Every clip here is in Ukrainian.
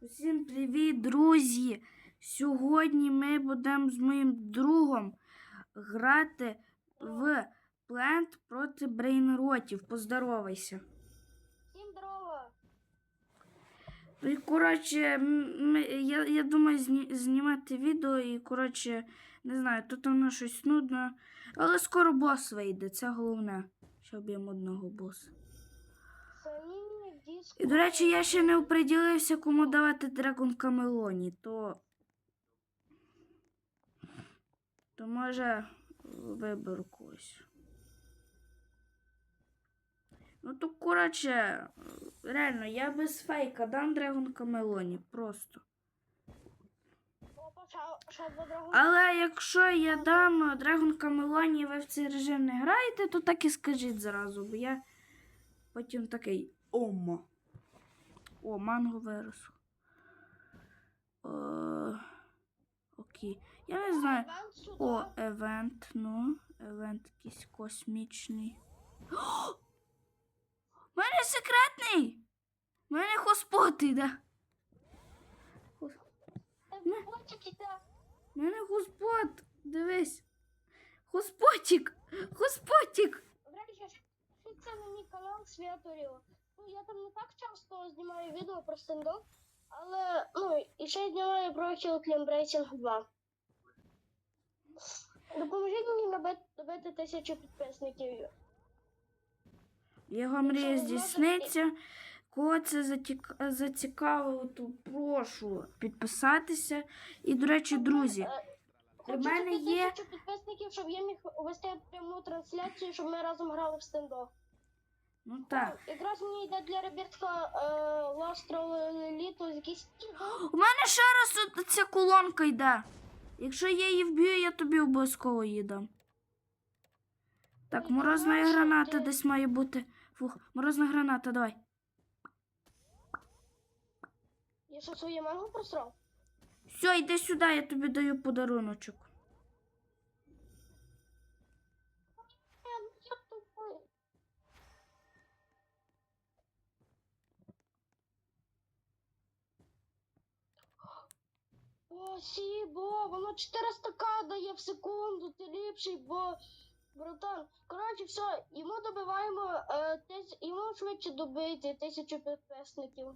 Усім привіт, друзі! Сьогодні ми будемо з моїм другом грати в Плент проти брейнротів. Поздоровайся. Всім здорово! І коротше, ми- я, я думаю зні- знімати відео і коротше, не знаю, тут воно щось нудно. Але скоро бос вийде, це головне, щоб я одного боса. І, до речі, я ще не оприділився, кому давати Драгон Камелоні, то. То може виберу когось. Ну то коротше, реально, я без фейка дам Драгон Камелоні, просто. Але якщо я дам Драгон Камелоні, ви в цей режим не граєте, то так і скажіть зразу, бо я потім такий ома. О, манго виросло. О, окей. Я не знаю. О, евент, ну, евент якийсь космічний. О! У мене секретний! У мене хоспот іде. Хос- Е, Котик. У мене хоспот, дивись. Хоспотик! Хоспотик! До речі, що це мій канал Святорів. Ну, я там не так часто знімаю відео про стендап, але, ну, і ще знімаю про Hillclimb Racing 2. Допоможіть мені набити, добити тисячу підписників. Його мрія здійсниться. Кого це зацікавило, то прошу підписатися. І, до речі, друзі, Е, в мене є- підписників, щоб я міг вести пряму трансляцію, щоб ми разом грали в стендап. Ну так. Якраз мені йде для Робертка е, Ластро Літо якийсь У мене ще раз от ця колонка йде. Якщо я її вб'ю, я тобі обов'язково її дам. Так, морозна граната десь має бути. Фух, морозна граната, давай. Я що своє манго просрав? Все, йди сюди, я тобі даю подаруночок. О, сібо, воно 400к дає в секунду, ти ліпший, бо, братан, коротше, все, йому добиваємо, е, тис... йому швидше добити тисячу підписників.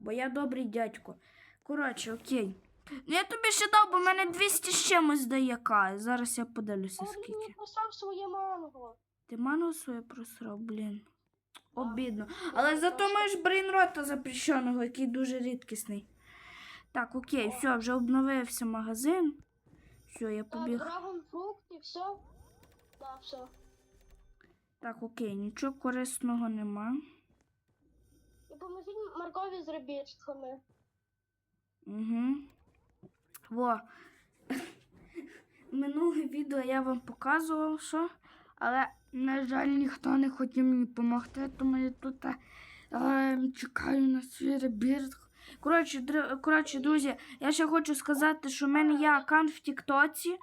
Бо я добрий дядько. Коротше, окей. Ну я тобі ще дав, бо в мене 200 з чимось дає К. Зараз я подивлюся скільки. мені просрав своє манго. Ти ману своє просрав, блін. Обідно. Але зато маєш брейнрота запрещеного, який дуже рідкісний. Так, окей, все, вже обновився магазин. Все, я побіг. драгон фрукт і все. Да, все. Так, окей, нічого корисного нема. І поможіть Маркові з ребірствами. Угу. Во. Минуле відео я вам показував, що. Але, на жаль, ніхто не хотів мені допомогти, тому я тут е, чекаю на свій ребірт. Коротше, коротше, друзі, я ще хочу сказати, що в мене є аккаунт в Тіктоці,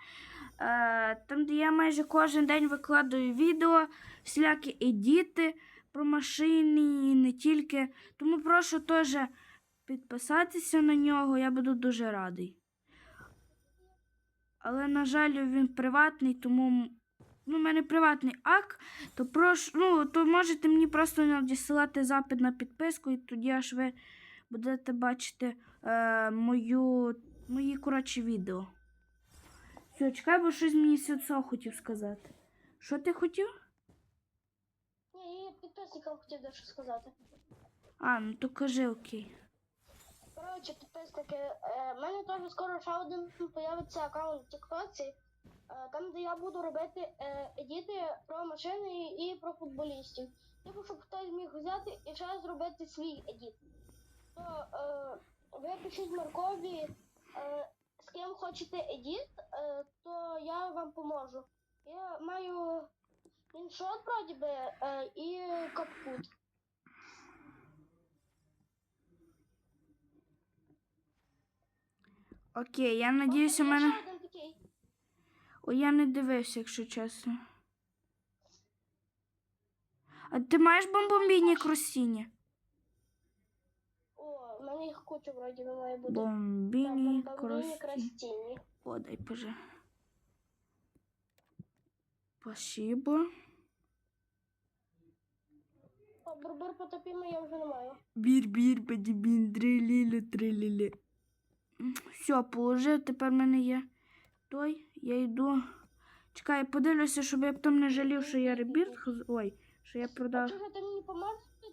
е, там, де я майже кожен день викладаю відео, всілякі едіти про машини і не тільки. Тому прошу теж підписатися на нього, я буду дуже радий. Але, на жаль, він приватний, тому ну, в мене приватний ак, то прошу, ну, то можете мені просто надіслати запит на підписку, і тоді аж ви будете бачити е, мою, мої коротші відео. Все, чекай, бо щось мені Сюцо хотів сказати. Що ти хотів? Ні, я підписникам хотів дещо сказати. А, ну то кажи окей. Коротше, підписники, е, в мене теж скоро ще один появиться аккаунт в Тіктоці, е, там, де я буду робити е, едіти про машини і про футболістів. Типу, щоб хтось міг взяти і ще зробити свій едіт. То е, ви пишіть Маркові, е, з ким хочете едіт, е, то я вам поможу. Я маю іншот, вроді би, е, і капкут. Окей, я надіюся, у мене. ще один такий. О, я не дивився, якщо чесно. А ти маєш бомбомбійні кросіння? Їх куча вроді би має бути. Бомбіні, бомбіні, крастіні. О, дай поже. Спасибо. А бурбур потопімо я вже не маю. Бір-бір, бадібін, трилілі, трилілі. Все, положив, тепер в мене є той. Я йду. Чекай, подивлюся, щоб я потім не жалів, що я ребірт. Ой, що я продав. Чого ти мені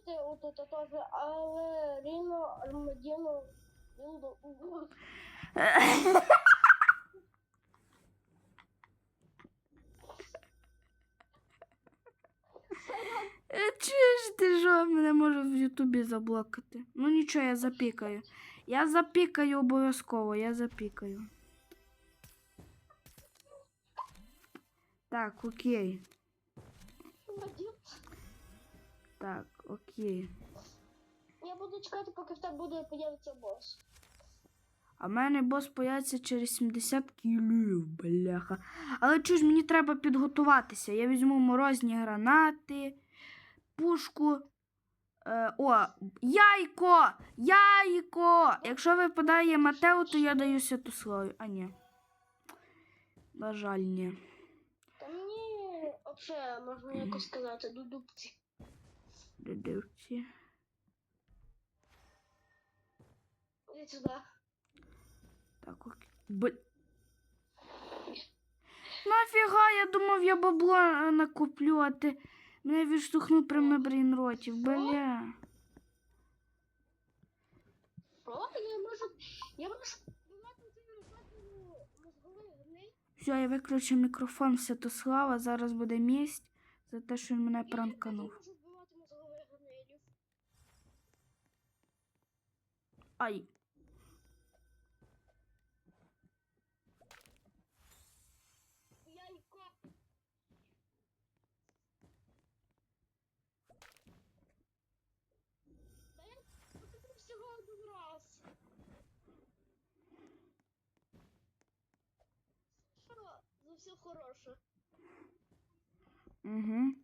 поможете отут теж, але Ріно, Армадіно, Вілду, Угу. Е, Чуєш ти що, мене може в Ютубі заблокати. Ну нічого, я запікаю. Я запікаю обов'язково, я запікаю. Так, окей. Так, окей. Я буду чекати, поки в тебе буде появиться бос. А в мене бос появиться через 70 кілів, бляха. Але чуж мені треба підготуватися. Я візьму морозні гранати, пушку. Е, о, яйко! Яйко! Якщо випадає Матео, то я даю Святославі. А ні. На жаль, ні. Та мені взагалі можна якось сказати, до дубці. Дивці. Іди сюди. Так, окей. Б... Нафіга, я думав, я бабло е, накуплю, а ти мене відштовхнув прямо на брейнротів. Бля. Я можу. Я можу. Все, я виключу мікрофон Святослава. Зараз буде місць за те, що він мене пранканув. Я можу вбивати мозгових гнилів. Ай. Яйко. Та я покажу всього один раз. Що за все хороше? Угу.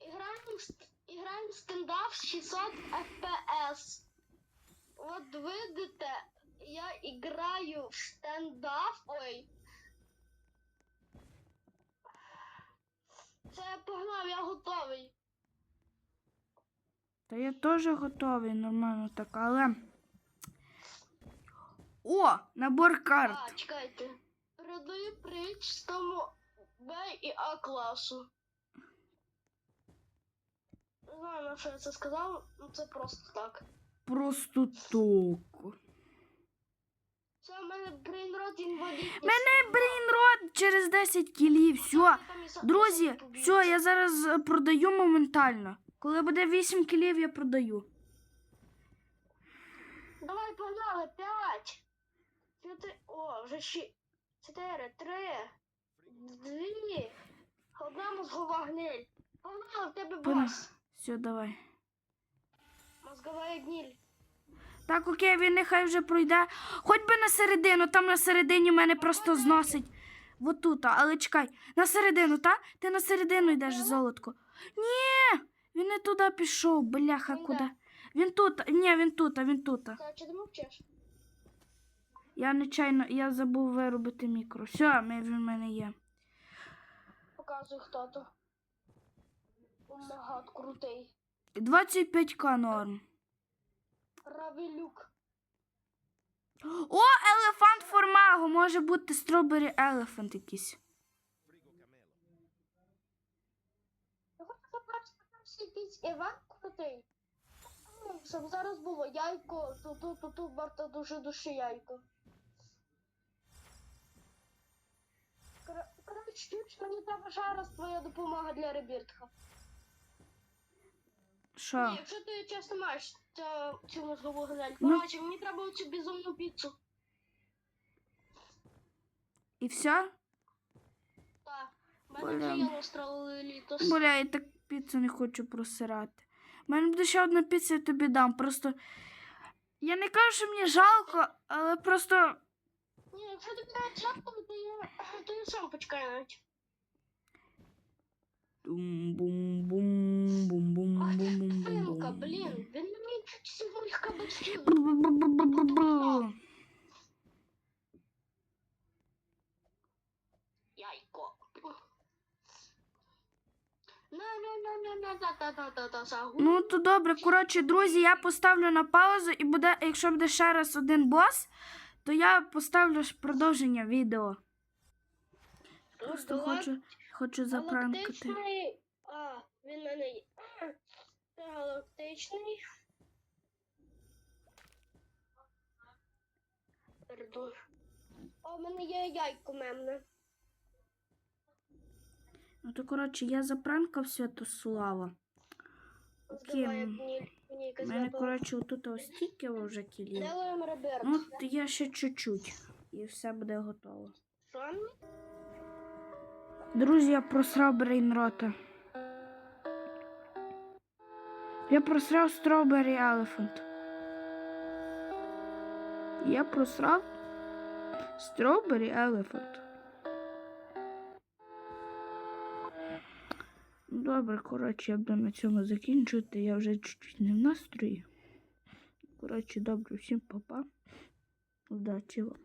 Играем, в ст- играем в стендап 600 FPS. Вот видите, я играю в стендап. Ой. Це я погнав, я готовий. Та я теж готовий, нормально так, але. О! Набор карт. А, чекайте. Передаю притч з тому Б і А класу. Не знаю, на що я це сказав, ну це просто так. Просто току. Це мене брейнрод через 10 кілів. Все. Друзі, все, я зараз е, продаю моментально. Коли буде 8 кілів, я продаю. Давай погнали, п'ять. Чотири. О, вже ші. Чотири, три, дві. Одна мозгова гниль. Погнали, в тебе бос. Все, давай. Мозгова гниль. Так, окей, він нехай вже пройде. Хоч би на середину, там на середині мене просто зносить. Вот тут, але чекай, на середину, та? Ти на середину йдеш, золотко. Ні, він не туди пішов, бляха, Він куди. де? Він тут, ні, він тут, він тут. Чи ти мовчиш? Я нечайно, я забув виробити мікро. Все, він в мене є. Показуй хто то. Омагад, крутий. 25к норм. Равелюк. О, елефант формаго, може бути стробері елефант якийсь. Я хочу побачити там ще якийсь івент крутий. Ну, Щоб зараз було яйко, ту-ту, ту-ту, барта дуже душі яйко. Кор- Коротше, мені треба ще раз твоя допомога для ребіртха. Що? Ні, якщо ти чесно маєш цю, цю мозгову гниль. Ну. Коротше, мені треба оцю безумну піцу. І все? Так. В мене вже є остров літос. Бля, я так піцу не хочу просирати. У мене буде ще одна піца, я тобі дам. Просто. Я не кажу, що мені жалко, але просто. Ні, якщо тобі навіть жалко, то я, то я сам почекаю навіть. Бум-бум-бум-бум-бум-бум-бум-бум. Блін, він мені всього моїх кабачків. Яйко. Ну то добре, коротше, друзі, я поставлю на паузу і буде, якщо буде ще раз один бос, то я поставлю продовження відео. Просто хочу хочу запранкати. А, він мене галактичний. Пардон. О, в мене є яйко мемне. Ну то коротше, я запранкав Святослава. Здавай, Окей. мені, мені У мене, коротше, отут ось стільки вже кілів. Ну, то я ще чуть-чуть. І все буде готово. Що? Друзі, я просрав брейнрота. Я просрав Strawberry Elephant. Я просрав Strawberry Elephant. Добре, коротше, я буду на цьому закінчувати. Я вже чуть-чуть не в настрої. Коротше, добре, всім па-па. Удачі вам.